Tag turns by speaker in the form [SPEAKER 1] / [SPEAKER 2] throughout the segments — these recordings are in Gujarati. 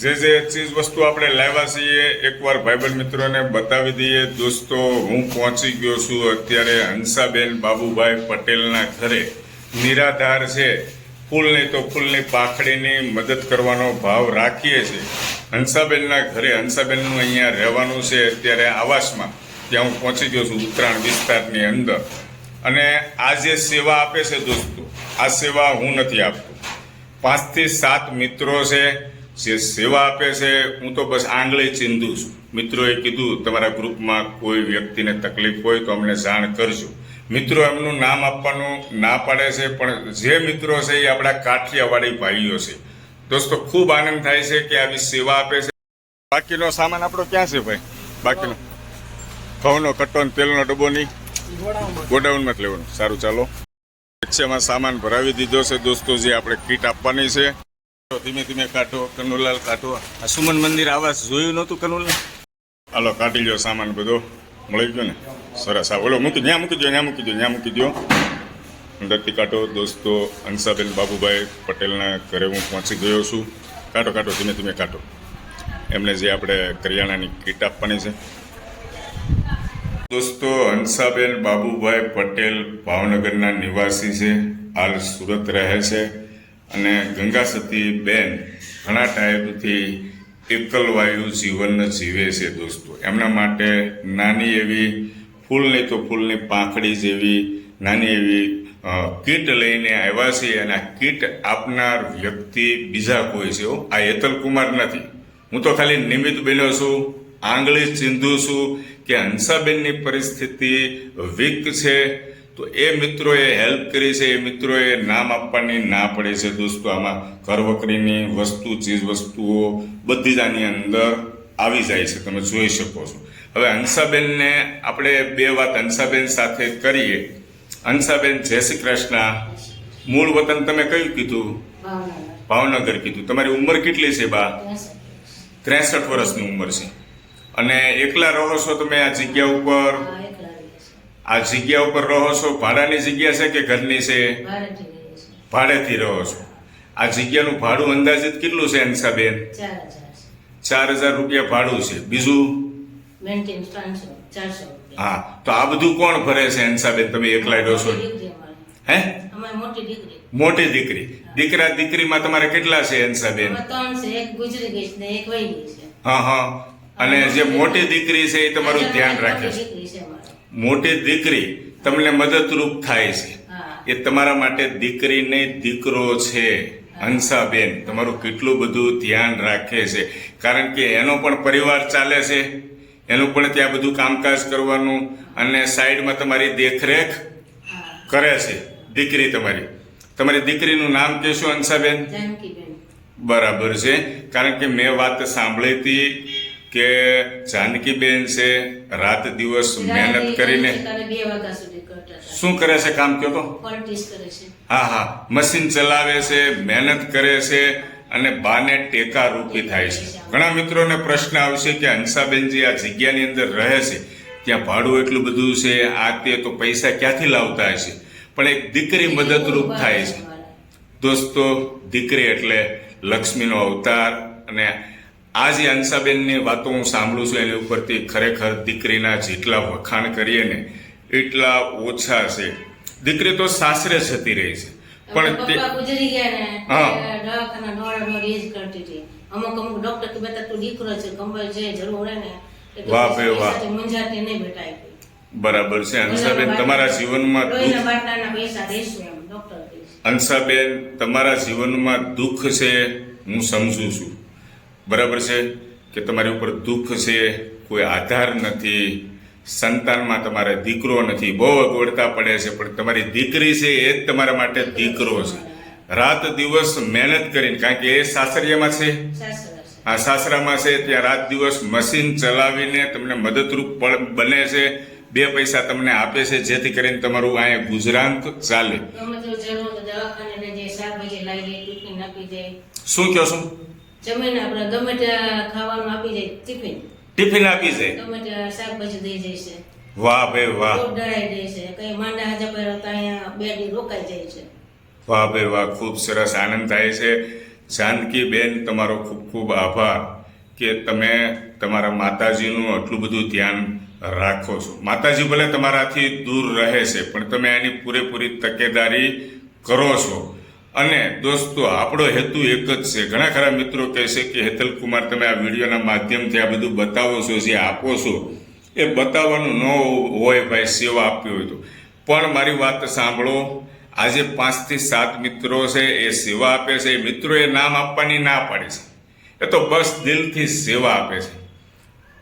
[SPEAKER 1] જે જે ચીજ વસ્તુ આપણે લાવ્યા છીએ, એકવાર ભાઈબંધ મિત્રોને બતાવી દઈએ. દોસ્તો, હું પહોંચી ગયો છું અત્યારે હંસાબેન બાબુભાઈ પટેલના ઘરે. નિરાધાર છે. ફૂલની તો ફૂલની પાખડીની મદદ કરવાનો ભાવ રાખીએ છીએ. હંસાબેનના ઘરે, હંસાબેનનું અહીંયા રહેવાનું છે અત્યારે આવાસમાં. ત્યાં હું પહોંચી ગયો છું ઉત્તરાયણ વિસ્તારની અંદર. અને આ જે સેવા આપે છે દોસ્તો, આ સેવા હું નથી આપતો. પાંચથી સાત મિત્રો છે. જે સેવા આપે છે, હું તો બસ આંગળે ચીંધું છું. મિત્રોએ કીધું, તમારા ગ્રુપમાં કોઈ વ્યક્તિને તકલીફ હોય તો અમને જાણ કરજો. મિત્રો, એમનું નામ આપવાનું ના પાડે છે, પણ જે મિત્રો છે એ આપણા કાઠિયાવાડી ભાઈઓ છે. દોસ્તો, ખૂબ આનંદ થાય છે કે આવી સેવા આપે છે. બાકીનો સામાન આપણો ક્યાં છે ભાઈ? બાકીનો? ઘઉંનો કટ્ટો તેલનો ડબ્બો નહીં ગોડાઉનમાં જ લેવાનું. સારું, ચાલો. રિક્ષામાં સામાન ભરાવી દીધો છે, દોસ્તો, જે આપણે કીટ આપવાની છે. ધીમે ધીમે કાઢો, કનુલાલ કાઢો. આ સુમન મંદિર આવાસ જોયું નહોતું કનુલાલ? હાલો, કાઢી લો સામાન બધો. મળી ગયો ને? સરસ. આ બોલો, મૂકી ત્યાં મૂકી દો ત્યાં મૂકી દો ત્યાં મૂકી દો. અંદરથી કાઢો, દોસ્તો, અંસાબેન બાબુભાઈ પટેલના ઘરે હું પહોંચી ગયો છું. કાઢો કાઢો, ધીમે ધીમે કાઢો. એમને જે આપણે કરિયાણાની કીટ આપવાની છે. દોસ્તો હંસાબેન બાબુભાઈ પટેલ ભાવનગરના નિવાસી છે. હાલ સુરત રહે છે. અને ગંગા સતી બેન ઘણા ટાઈમથી એકલવાયુ જીવન જીવે છે દોસ્તો એમના માટે નાની એવી ફૂલ નહીં તો ફૂલની પાંખડી જેવી નાની એવી કીટ લઈને આવ્યા છે અને આ કીટ આપનાર વ્યક્તિ બીજા કોઈ છે. આ હેતલ કુમાર નથી હું તો ખાલી નિમિત્ત બન્યો છું, આંગળી ચીંધું છું કે હંસાબેનની પરિસ્થિતિ વીક છે તો એ મિત્રોએ હેલ્પ કરી છે, એ મિત્રોએ નામ આપવાની ના પડે છે દોસ્તો. આમાં ઘરવકરીની વસ્તુ ચીજ વસ્તુઓ બધી જ આની અંદર આવી જાય છે, તમે જોઈ શકો છો. હવે હંસાબેનને આપણે બે વાત હંસાબેન સાથે કરીએ. હંસાબેન, જય શ્રી કૃષ્ણ. મૂળ વતન તમે કયું કીધું?
[SPEAKER 2] ભાવનગર
[SPEAKER 1] કીધું. તમારી ઉંમર કેટલી છે, બા.
[SPEAKER 2] ત્રેસઠ
[SPEAKER 1] વર્ષની ઉંમર છે. અને એકલા રહો છો તમે આ જગ્યા ઉપર
[SPEAKER 2] હા, એકલા રહીએ છીએ.
[SPEAKER 1] આ જગ્યા ઉપર રહો છો? ભાડાની જગ્યા છે કે ઘરની છે?
[SPEAKER 2] ભાડેથી
[SPEAKER 1] રહો છો. આ જગ્યાનું ભાડું અંદાજિત કેટલું છે અંશાબેન
[SPEAKER 2] બેન
[SPEAKER 1] ચાર હજાર રૂપિયા ભાડું છે. બીજું. હા તો આ બધું કોણ ભરે છે અંશાબેન તમે એકલા રહો છો?
[SPEAKER 2] મોટી
[SPEAKER 1] હે?
[SPEAKER 2] મોટી દીકરી.
[SPEAKER 1] દીકરા. દીકરીમાં તમારે કેટલા છે અંશાબેન હા હા. અને જે મોટી દીકરી છે એ તમારું ધ્યાન રાખે છે. મોટી દીકરી તમને મદદરૂપ થાય છે. એ તમારા માટે દીકરી ને દીકરો છે. હંસાબેન તમારું કેટલું બધું ધ્યાન રાખે છે. કારણ કે એનો પણ પરિવાર ચાલે છે. એનું પણ ત્યાં બધું કામકાજ કરવાનું અને સાઈડમાં તમારી દેખરેખ કરે છે દીકરી તમારી. તમારી દીકરીનું નામ કહેશો હંસાબેન? બરાબર છે. કારણ કે મેં વાત સાંભળી હતી કે જાનકીબેન છે રાત દિવસ મહેનત કરીને શું કરે છે કામ કયો તો? હા હા. મશીન ચલાવે છે મહેનત કરે છે અને બાને ટેકા રૂપી થાય છે. ઘણા મિત્રોને પ્રશ્ન આવશે કે હંસાબેનજી આ જગ્યાની અંદર રહે છે? ત્યાં ભાડું એટલું બધું છે આ તે તો પૈસા ક્યાંથી લાવતા હશે? પણ એક દીકરી મદદરૂપ થાય છે. દોસ્તો દીકરી એટલે લક્ષ્મીનો અવતાર અને આ જે અંશાબેનની વાતો હું સાંભળું છું એની ઉપરથી ખરેખર દીકરીના જેટલા વખાણ કરીએ ને એટલા ઓછા છે. દીકરી તો સાસરે જતી રહી છે. પણ તે
[SPEAKER 2] ગુજરી ગયા ને
[SPEAKER 1] હા.
[SPEAKER 2] એટલે દવાખાના દોડા જ કરતી હતી. અમુક અમુક ડોક્ટર કે બેટા તું દીકરો છે કંબલ છે જરૂર હોય ને
[SPEAKER 1] વાહ બે વાહ.
[SPEAKER 2] પૈસાથી નહીં બેટા
[SPEAKER 1] બરાબર છે. અંશાબેન તમારા જીવનમાં અંશાબેન તમારા જીવનમાં દુઃખ છે હું સમજુ છું. બરાબર છે કે તમારી ઉપર દુઃખ છે કોઈ આધાર નથી સંતાનમાં તમારે દીકરો નથી. બહુ અગવડતા પડે છે પણ તમારી દીકરી છે એ જ તમારા માટે દીકરો છે. રાત દિવસ મહેનત કરીને કારણ કે એ સાસરિયામાં છે? આ સાસરામાં છે ત્યાં રાત દિવસ મશીન ચલાવીને તમને મદદરૂપ પણ બને છે. બે પૈસા તમને આપે છે જેથી કરીને તમારું અહીંયા ગુજરાન ચાલે. શું કહો છો?
[SPEAKER 2] જમીને આપણે ગમે ત્યાં ખાવાનું આપી જાય ટિફિન.
[SPEAKER 1] ટિફિન આપી જાય?
[SPEAKER 2] ગમે ત્યાં શાકભાજી દઈ જાય છે.
[SPEAKER 1] વાહ ભાઈ વાહ.
[SPEAKER 2] ડળાઈ દે છે. કઈ માંડા હાજા પર અહીંયા બે દી રોકાઈ જાય છે.
[SPEAKER 1] વાહ ભાઈ વાહ ખૂબ સરસ આનંદ થાય છે. જાનકીબેન તમારો ખૂબ ખૂબ આભાર કે તમે તમારા માતાજીનું આટલું બધું ધ્યાન રાખો છો. માતાજી ભલે તમારાથી દૂર રહે છે પણ તમે એની પૂરેપૂરી તકેદારી કરો છો. અને દોસ્તો, આપણો હેતુ એક જ છે. ઘણા ખરા મિત્રો કહે છે કે, હેતલ કુમાર, તમે આ વિડીયોના માધ્યમથી આ બધું બતાવો છો, જે આપો છો. એ બતાવવાનું ન હોય ભાઈ, સેવા આપવી હોય તો. પણ મારી વાત સાંભળો, આજે પાંચથી સાત મિત્રો છે, એ સેવા આપે છે. એ મિત્રોએ નામ આપવાની ના પાડે છે. એ તો બસ દિલથી સેવા આપે છે.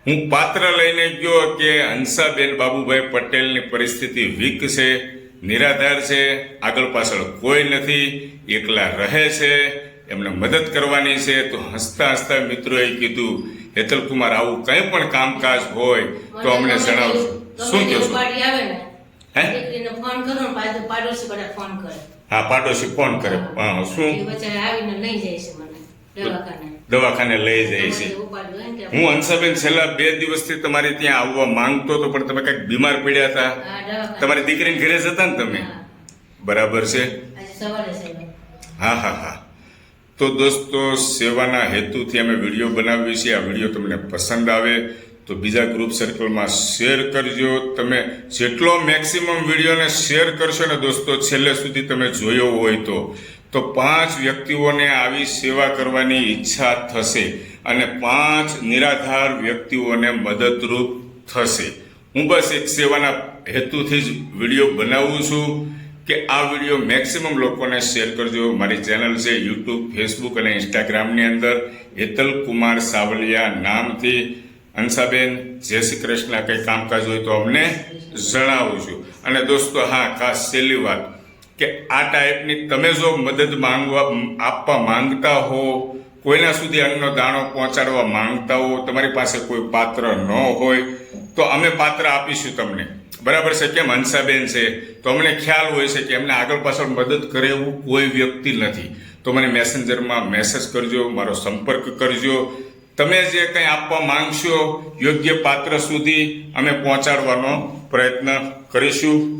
[SPEAKER 1] હું પાત્ર લઈને ગયો કે હંસાબેન બાબુભાઈ પટેલની પરિસ્થિતિ વીક છે. નિરાધાર છે આગળ પાછળ કોઈ નથી એકલા રહે છે એમને મદદ કરવાની છે તો હસતા હસતા મિત્રોએ કીધું હેતલ કુમાર આવું કંઈ પણ કામકાજ હોય તો અમને જણાવશો શું કહો
[SPEAKER 2] ને
[SPEAKER 1] હે?
[SPEAKER 2] પાડોશી ફોન કરે.
[SPEAKER 1] હા પાડોશી ફોન કરે. હા, શું?
[SPEAKER 2] આવીને લઈ જાય છે મને દવાખાને
[SPEAKER 1] દવાખાને લઈ જાય છે. હું હંસાબેન છેલ્લા બે દિવસથી તમારે ત્યાં આવવા માંગતો હતો પણ તમે કંઈક બીમાર પડ્યા હતા. તમારી દીકરીને ઘરે જતા ને તમે? બરાબર છે. હા હા હા. તો દોસ્તો સેવાના હેતુથી અમે વીડિયો બનાવીએ છીએ. આ વીડિયો તમને પસંદ આવે તો બીજા ગ્રુપ સર્કલમાં શેર કરજો. તમે જેટલો મેક્સિમમ વિડીયોને શેર કરશો ને દોસ્તો છેલ્લે સુધી તમે જોયો હોય તો. તો પાંચ વ્યક્તિઓને આવી સેવા કરવાની ઈચ્છા થશે અને પાંચ નિરાધાર વ્યક્તિઓને મદદરૂપ થશે. હું બસ એક સેવાના હેતુથી જ વીડિયો બનાવું છું કે આ વીડિયો મેક્સિમમ લોકોને શેર કરજો. મારી ચેનલ છે યુટ્યુબ, ફેસબુક અને ઇન્સ્ટાગ્રામની અંદર. હેતલ કુમાર સાવલિયા નામથી. હંસાબેન, જય શ્રી કૃષ્ણ. કંઈ કામકાજ હોય તો અમને જણાવું છું અને દોસ્તો, હા, ખાસ છેલ્લી વાત. કે આ ટાઈપની તમે જો મદદ માંગવા આપવા માંગતા હો, કોઈના સુધી અન્નનો દાણો પહોંચાડવા માંગતા હો, તમારી પાસે કોઈ પાત્ર ન હોય, તો અમે પાત્ર આપીશું તમને. બરાબર છે? કેમ? હંસાબેન છે. તો અમને ખ્યાલ હોય છે કે એમને આગળ પાછળ મદદ કરે એવું કોઈ વ્યક્તિ નથી. તો મને મેસેન્જરમાં મેસેજ કરજો, મારો સંપર્ક કરજો. તમે જે કંઈ આપવા માંગશો, યોગ્ય પાત્ર સુધી અમે પહોંચાડવાનો પ્રયત્ન કરીશું.